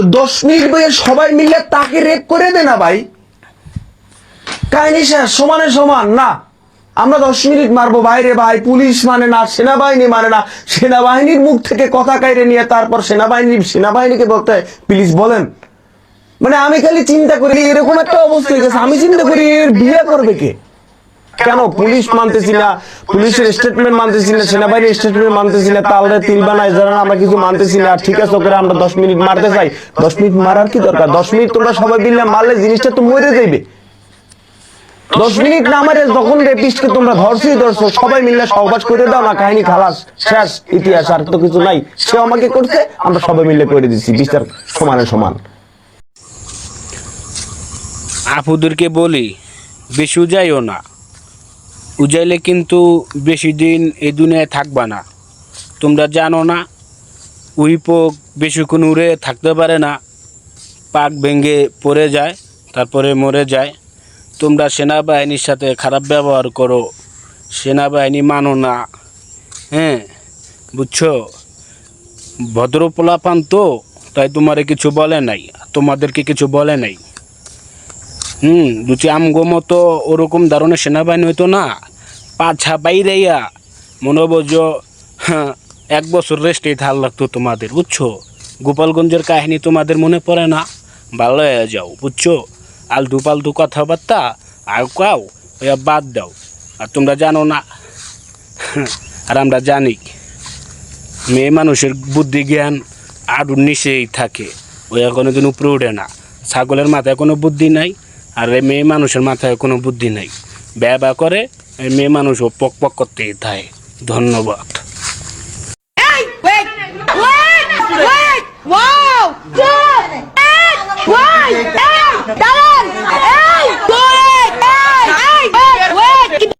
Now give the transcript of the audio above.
তো দশ মিনিট বইয়ে সবাই মিলে তাকে রেপ করে দে না ভাই। কাহিনী শেষ, সমানে সমান, না। আমরা দশ মিনিট মারবো, বাইরে ভাই, পুলিশ মানে না, সেনাবাহিনী মানে না। সেনাবাহিনীর মুখ থেকে কথা কাইরে নিয়ে তারপর সেনাবাহিনী, সেনাবাহিনীকে বলতে প্লিজ বলেন। মানে আমি খালি চিন্তা করি, এরকম একটা অবস্থা হয়ে গেছে। আমি চিন্তা করি, এর বিয়ে করবে কে? কেন পুলিশ মানতেছি না? পুলিশের স্টেটমেন্ট মানতেছি না সেনাবাহিনীর স্টেটমেন্ট মানতেছি না তাহলে তিল বানায় যারা আমরা কিছু মানতেছি না। ঠিক আছে ওকে আমরা দশ মিনিট মারতে চাই। দশ মিনিট মারার কি দরকার? দশ মিনিট তোমরা সবাই মিলে মারলে জিনিসটা তো মরে যাইবে। দশ মিনিট না মারে যখন রেপিস্টকে তোমরা ধরছি ধরছো সবাই মিলে সহবাস করে দাও না কাহিনী খালাস শেষ ইতিহাস আর তো কিছু নাই। সে আমাকে করছে আমরা সবাই মিলে করে দিচ্ছি বিচার সমানে সমান। আপুদেরকে বলি বেশি উজাইও না। উজাইলে কিন্তু বেশি দিন এই দুনিয়ায় থাকবা না। তোমরা জানো না, উইপোক বেশিক্ষণ উড়ে থাকতে পারে না। পাক ভেঙে পড়ে যায়, তারপরে মরে যায়। তোমরা সেনাবাহিনীর সাথে খারাপ ব্যবহার করো, সেনাবাহিনী মানো না। হ্যাঁ বুঝছ? ভদ্র পোলাপান তো, তাই তোমারে কিছু বলে নাই, তোমাদেরকে কিছু বলে নাই। হুম, দুটি আমগো মতো ওরকম ধরনের সেনাবাহিনী হইতো না। পাছা বাইরেইয়া মনে বোঝ এক বছর রেস্টেই থাল লাগতো তোমাদের, বুঝছ? গোপালগঞ্জের কাহিনী তোমাদের মনে পড়ে না? ভালো হয়ে যাও, বুঝছ? আলতু পালতু কথাবার্তা, আর কাও, ওয়া বাদ দাও। আর তোমরা জানো না আর আমরা জানি, মেয়ে মানুষের বুদ্ধি জ্ঞান আরও নিচেই থাকে। ওই কোনো দিন উপরে উঠে না। ছাগলের মাথায় কোনো বুদ্ধি নাই। আর এই মেয়ে মানুষের মাথায় কোনো বুদ্ধি নাই ব্যবা করে, এই মেয়ে মানুষও পক পক করতেই থাকে ধন্যবাদ Wow! Two! Eight! One! Eight! Down! Eight!